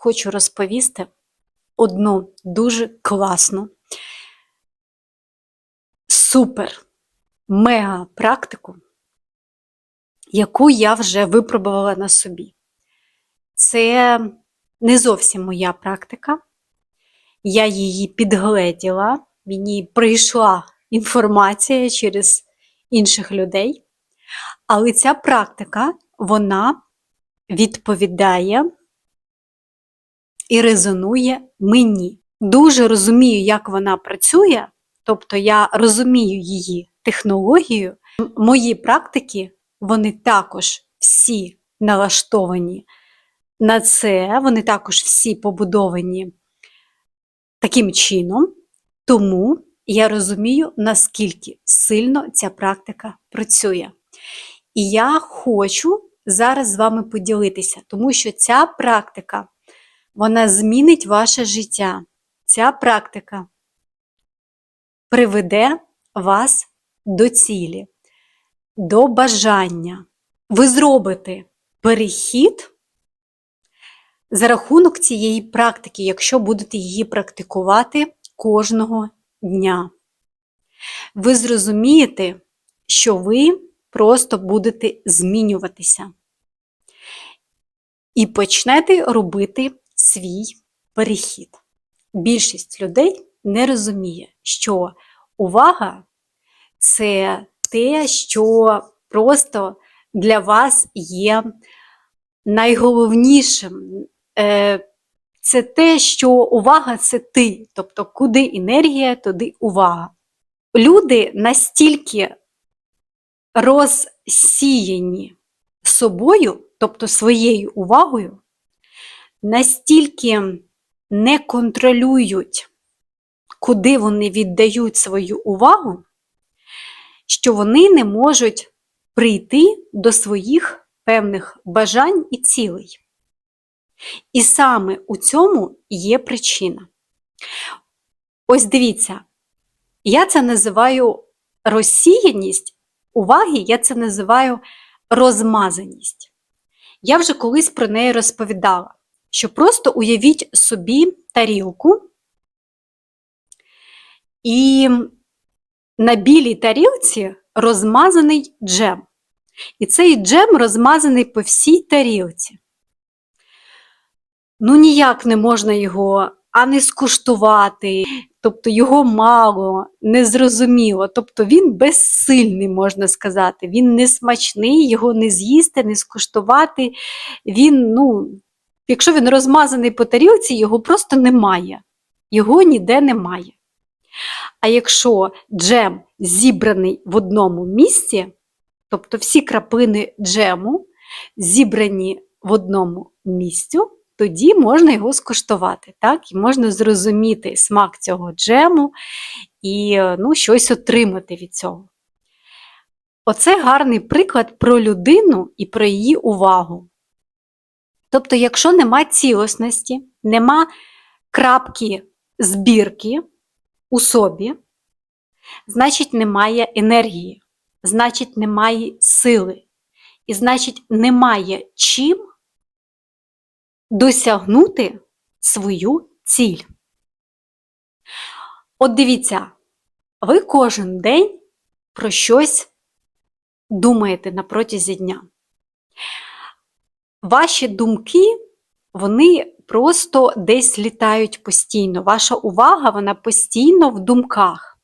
хочу розповісти одну дуже класну, супер, мега практику, яку я вже випробувала на собі. Це не зовсім моя практика. Я її підгледіла, мені прийшла інформація через інших людей. Але ця практика, вона відповідає і резонує мені. Дуже розумію, як вона працює, тобто я розумію її технологію. Мої практики, вони також всі налаштовані на це, вони також всі побудовані таким чином, тому я розумію, наскільки сильно ця практика працює. І я хочу зараз з вами поділитися, тому що ця практика вона змінить ваше життя. Ця практика приведе вас до цілі, до бажання. Ви зробите перехід за рахунок цієї практики, якщо будете її практикувати кожного дня. Ви зрозумієте, що ви просто будете змінюватися і почнете робити свій перехід. Більшість людей не розуміє, що увага це те, що просто для вас є найголовнішим. Е, Це те, що увага це ти, тобто куди енергія, туди увага. Люди настільки розсіяні собою, тобто своєю увагою, настільки не контролюють, куди вони віддають свою увагу, що вони не можуть прийти до своїх певних бажань і цілей. І саме у цьому є причина. Ось дивіться, я це називаю розсіяність уваги, я це називаю розмазаність. Я вже колись про неї розповідала, що просто уявіть собі тарілку, і на білій тарілці розмазаний джем. І цей джем розмазаний по всій тарілці. Ну, ніяк не можна його ані скуштувати, тобто його мало, незрозуміло. Тобто він безсильний, можна сказати. Він не смачний, його не з'їсти, не скуштувати. Він, ну, якщо він розмазаний по тарілці, його просто немає. Його ніде немає. А якщо джем зібраний в одному місці, тобто всі краплини джему зібрані в одному місцю, тоді можна його скуштувати, так? І можна зрозуміти смак цього джему і ну, щось отримати від цього. Оце гарний приклад про людину і про її увагу. Тобто, якщо нема цілісності, нема крапки збірки у собі, значить немає енергії, значить немає сили, і значить немає чим досягнути свою ціль. От дивіться, ви кожен день про щось думаєте на протязі дня. Ваші думки, вони просто десь літають постійно. Ваша увага, вона постійно в думках.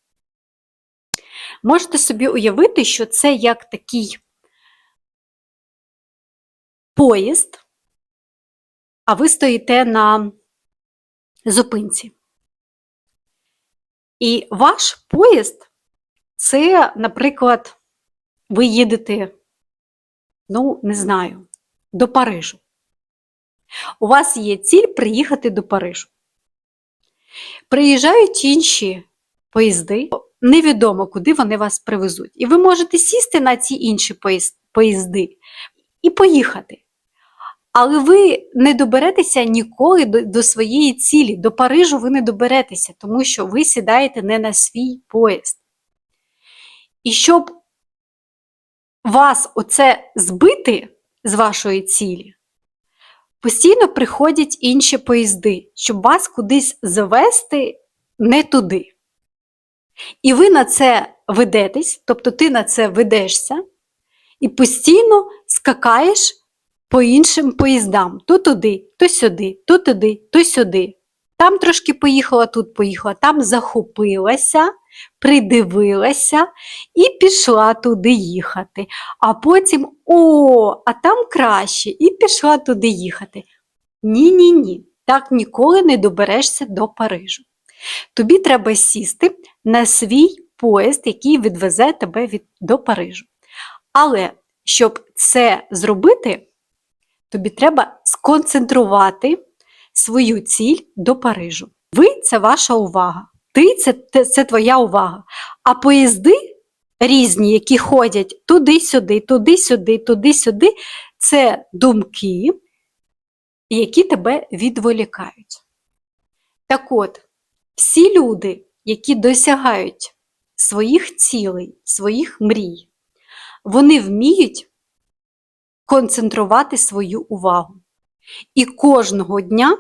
Можете собі уявити, що це як такий поїзд, а ви стоїте на зупинці. І ваш поїзд це, наприклад, ви їдете, ну, не знаю, до Парижу. У вас є ціль приїхати до Парижу. Приїжджають інші поїзди, невідомо, куди вони вас привезуть. І ви можете сісти на ці інші поїзди і поїхати. Але ви не доберетеся ніколи до, своєї цілі. До Парижу ви не доберетеся, тому що ви сідаєте не на свій поїзд. І щоб вас оце збити з вашої цілі, Постійно приходять інші поїзди, щоб вас кудись завести не туди. І ви на це ведетесь, тобто ти на це ведешся, і постійно скакаєш по іншим поїздам. То туди, то сюди, то туди, то сюди. Там трошки поїхала, тут поїхала, там захопилася, придивилася і пішла туди їхати. А потім о, а там краще, і пішла туди їхати. Ні-ні ні, так ніколи не доберешся до Парижу. Тобі треба сісти на свій поїзд, який відвезе тебе від, до Парижу. Але щоб це зробити, тобі треба сконцентрувати свою ціль до Парижу. Ви це ваша увага. Ти це, це твоя увага. А поїзди різні, які ходять туди-сюди, туди-сюди, туди-сюди, це думки, які тебе відволікають. Так от, всі люди, які досягають своїх цілей, своїх мрій, вони вміють концентрувати свою увагу і кожного дня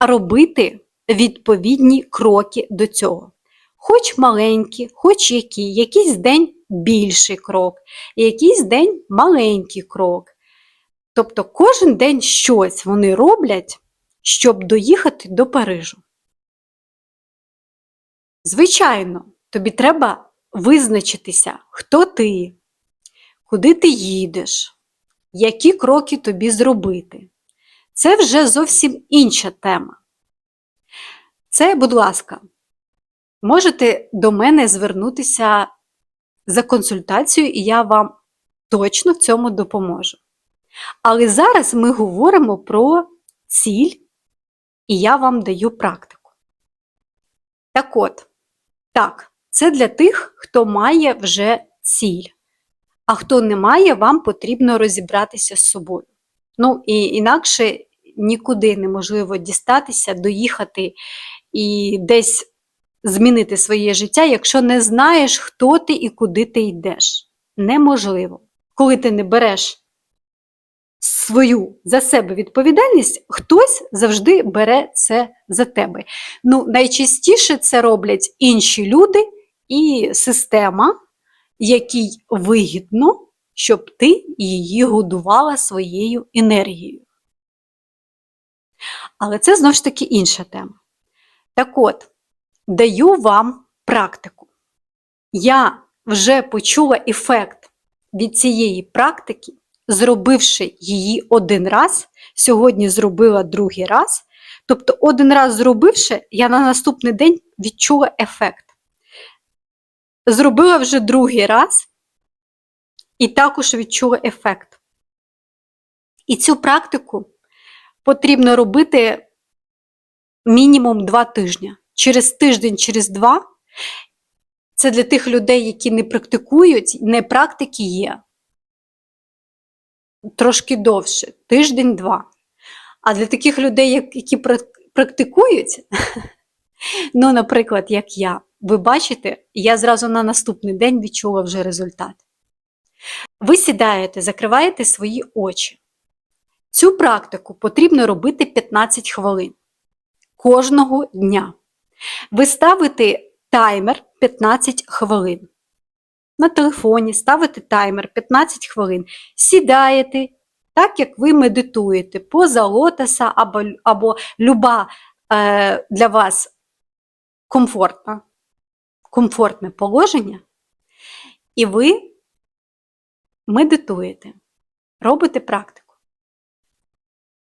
робити відповідні кроки до цього. Хоч маленькі, хоч які, якийсь день більший крок, якийсь день маленький крок. Тобто кожен день щось вони роблять, щоб доїхати до Парижу. Звичайно, тобі треба визначитися, хто ти, куди ти їдеш, які кроки тобі зробити. Це вже зовсім інша тема. Це, будь ласка, можете до мене звернутися за консультацією, і я вам точно в цьому допоможу. Але зараз ми говоримо про ціль, і я вам даю практику. Так от, так, це для тих, хто має вже ціль. А хто не має, вам потрібно розібратися з собою. Ну, і інакше нікуди неможливо дістатися, доїхати і десь змінити своє життя, якщо не знаєш, хто ти і куди ти йдеш. Неможливо. Коли ти не береш свою за себе відповідальність, хтось завжди бере це за тебе. Ну, найчастіше це роблять інші люди і система, якій вигідно, щоб ти її годувала своєю енергією. Але це знову ж таки інша тема. Так от, даю вам практику. Я вже почула ефект від цієї практики, зробивши її один раз, сьогодні зробила другий раз. Тобто, один раз зробивши, я на наступний день відчула ефект. Зробила вже другий раз і також відчула ефект. І цю практику потрібно робити мінімум два тижні. Через тиждень, через два. Це для тих людей, які не практикують, не практики є. Трошки довше, тиждень-два. А для таких людей, які практикують, ну, наприклад, як я, ви бачите, я зразу на наступний день відчула вже результат. Ви сідаєте, закриваєте свої очі. Цю практику потрібно робити 15 хвилин кожного дня. Ви ставите таймер 15 хвилин. На телефоні ставите таймер 15 хвилин. Сідаєте, так як ви медитуєте, поза лотоса або, або люба е, для вас комфортна, комфортне положення, і ви медитуєте, робите практику.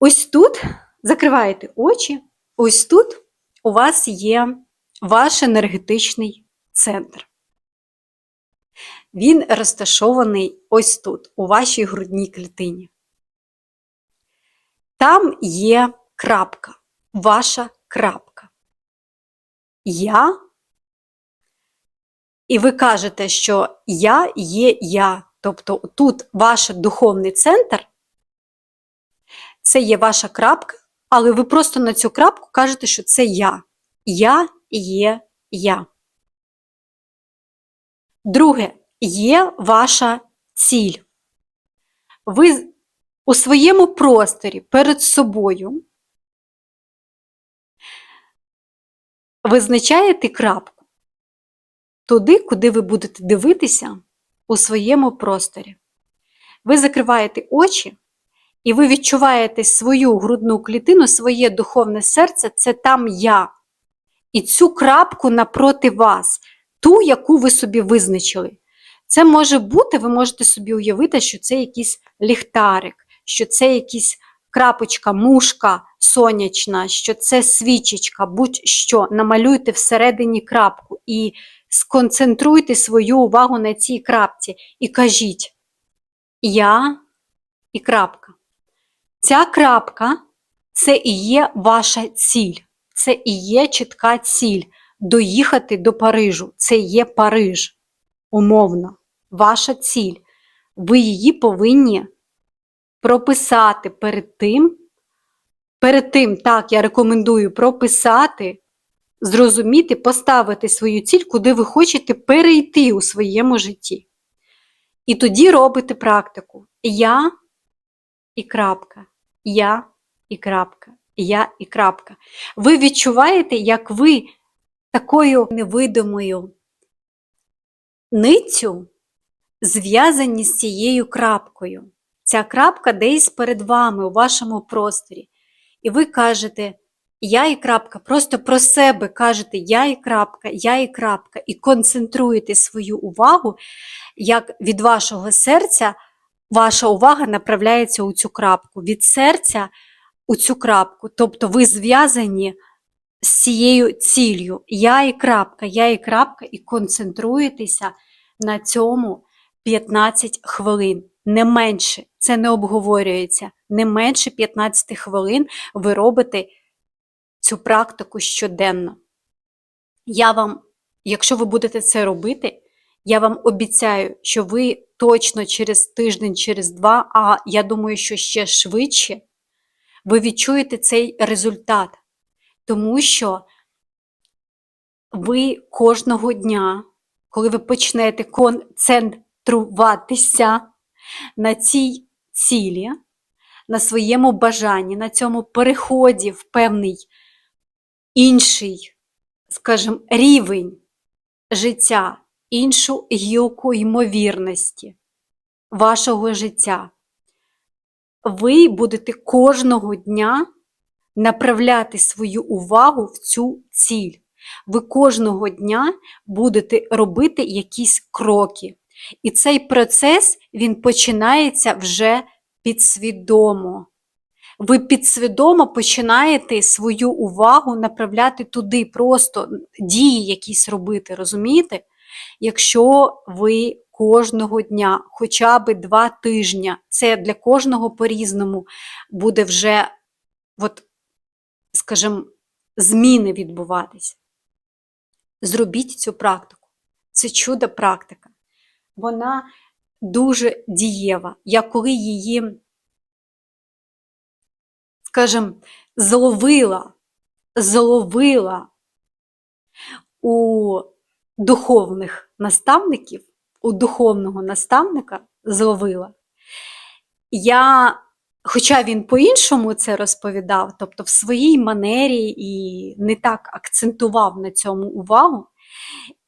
Ось тут закриваєте очі, ось тут у вас є ваш енергетичний центр. Він розташований ось тут, у вашій грудній клітині. Там є крапка, ваша крапка. Я. І ви кажете, що я є я. Тобто тут ваш духовний центр, це є ваша крапка, але ви просто на цю крапку кажете, що це я. Я є я. Друге, є ваша ціль. Ви у своєму просторі перед собою визначаєте крапку туди, куди ви будете дивитися у своєму просторі. Ви закриваєте очі, і ви відчуваєте свою грудну клітину, своє духовне серце це там я. І цю крапку напроти вас, ту, яку ви собі визначили. Це може бути, ви можете собі уявити, що це якийсь ліхтарик, що це якийсь крапочка, мушка сонячна, що це свічечка, будь-що. Намалюйте всередині крапку і сконцентруйте свою увагу на цій крапці і кажіть Я і крапка. Ця крапка це і є ваша ціль, це і є чітка ціль доїхати до Парижу. Це є Париж, умовно, ваша ціль. Ви її повинні прописати перед тим. Перед тим, так, я рекомендую прописати, зрозуміти, поставити свою ціль, куди ви хочете перейти у своєму житті. І тоді робите практику. Я і крапка. Я і крапка. Я і крапка. Ви відчуваєте, як ви такою невидимою ниттю зв'язані з цією крапкою. Ця крапка десь перед вами у вашому просторі. І ви кажете, я і крапка, просто про себе кажете я і крапка, я і крапка, і концентруєте свою увагу, як від вашого серця ваша увага направляється у цю крапку, від серця у цю крапку. Тобто ви зв'язані з цією ціллю. Я і крапка, я і крапка, і концентруєтеся на цьому 15 хвилин. Не менше, це не обговорюється. Не менше 15 хвилин ви робите цю практику щоденно. Я вам, якщо ви будете це робити, я вам обіцяю, що ви точно через тиждень, через два, а я думаю, що ще швидше, ви відчуєте цей результат. Тому що ви кожного дня, коли ви почнете концентруватися на цій цілі, на своєму бажанні, на цьому переході в певний інший, скажімо, рівень життя, іншу гілку ймовірності вашого життя. Ви будете кожного дня направляти свою увагу в цю ціль. Ви кожного дня будете робити якісь кроки. І цей процес він починається вже підсвідомо. Ви підсвідомо починаєте свою увагу направляти туди, просто дії якісь робити, розумієте? Якщо ви кожного дня, хоча б два тижні, це для кожного по-різному буде вже, от, скажімо, зміни відбуватися. Зробіть цю практику. Це чудо практика. Вона дуже дієва. Я коли її, скажімо, зловила, зловила у духовних наставників, у духовного наставника зловила, я, хоча він по-іншому це розповідав, тобто в своїй манері і не так акцентував на цьому увагу,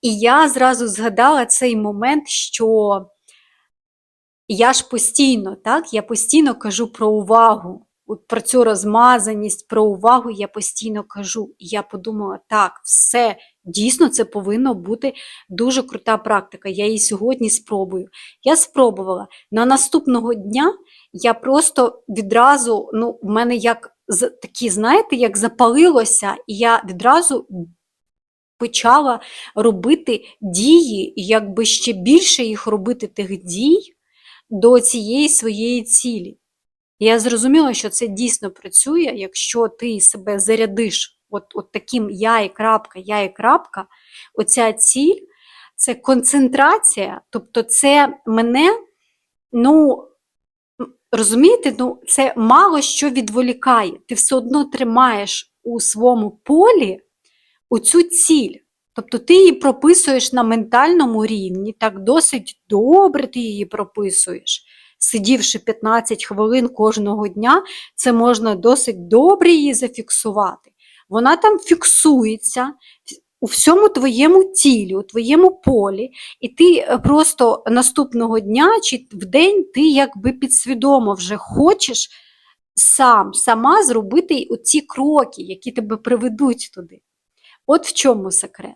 і я зразу згадала цей момент, що я ж постійно, так, я постійно кажу про увагу, про цю розмазаність, про увагу я постійно кажу. Я подумала, так, все, дійсно, це повинно бути дуже крута практика. Я її сьогодні спробую. Я спробувала. На наступного дня я просто відразу, ну, в мене як такі, знаєте, як запалилося, і я відразу почала робити дії, якби ще більше їх робити тих дій до цієї своєї цілі. Я зрозуміла, що це дійсно працює, якщо ти себе зарядиш от, от таким я і крапка, я і крапка, оця ціль це концентрація, тобто це мене, ну, розумієте, ну, це мало що відволікає. Ти все одно тримаєш у своєму полі оцю ціль. Тобто ти її прописуєш на ментальному рівні, так досить добре ти її прописуєш. сидівши 15 хвилин кожного дня, це можна досить добре її зафіксувати. Вона там фіксується у всьому твоєму тілі, у твоєму полі, і ти е, просто наступного дня чи в день ти якби підсвідомо вже хочеш сам, сама зробити оці кроки, які тебе приведуть туди. От в чому секрет.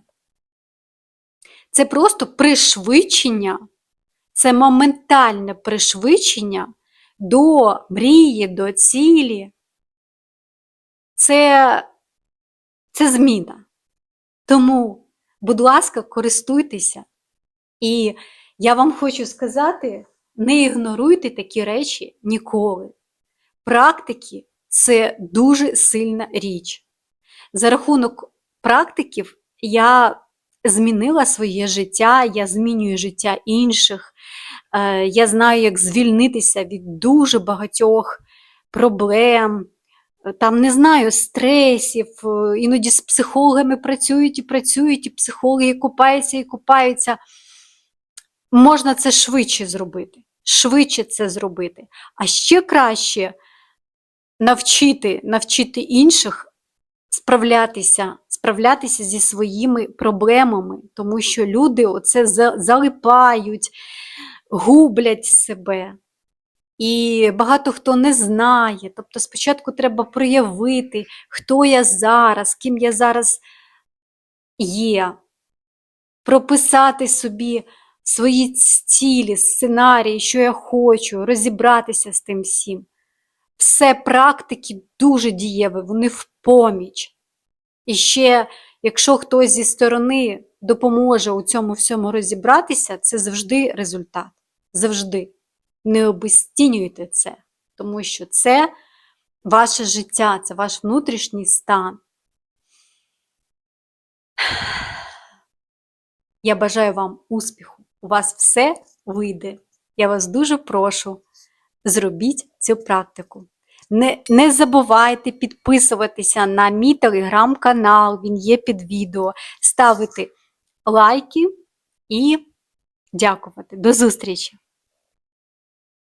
Це просто пришвидшення, це моментальне пришвидшення до мрії, до цілі. Це, це зміна. Тому, будь ласка, користуйтеся. І я вам хочу сказати: не ігноруйте такі речі ніколи. Практики це дуже сильна річ. За рахунок практиків я змінила своє життя, я змінюю життя інших. Е, Я знаю, як звільнитися від дуже багатьох проблем, там не знаю, стресів. е, Іноді з психологами працюють і працюють, і психологи купаються і купаються. Можна це швидше зробити. Швидше це зробити. А ще краще навчити, навчити інших справлятися, справлятися зі своїми проблемами, тому що люди оце залипають, гублять себе. І багато хто не знає. Тобто спочатку треба проявити, хто я зараз, ким я зараз є, прописати собі свої цілі, сценарії, що я хочу, розібратися з тим всім. Все практики дуже дієві, вони в поміч. І ще, якщо хтось зі сторони допоможе у цьому всьому розібратися, це завжди результат. Завжди. Не обесцінюйте це, тому що це ваше життя, це ваш внутрішній стан. Я бажаю вам успіху. У вас все вийде. Я вас дуже прошу, зробіть цю практику. Не, не забувайте підписуватися на мій телеграм-канал, він є під відео, ставити лайки і дякувати. До зустрічі!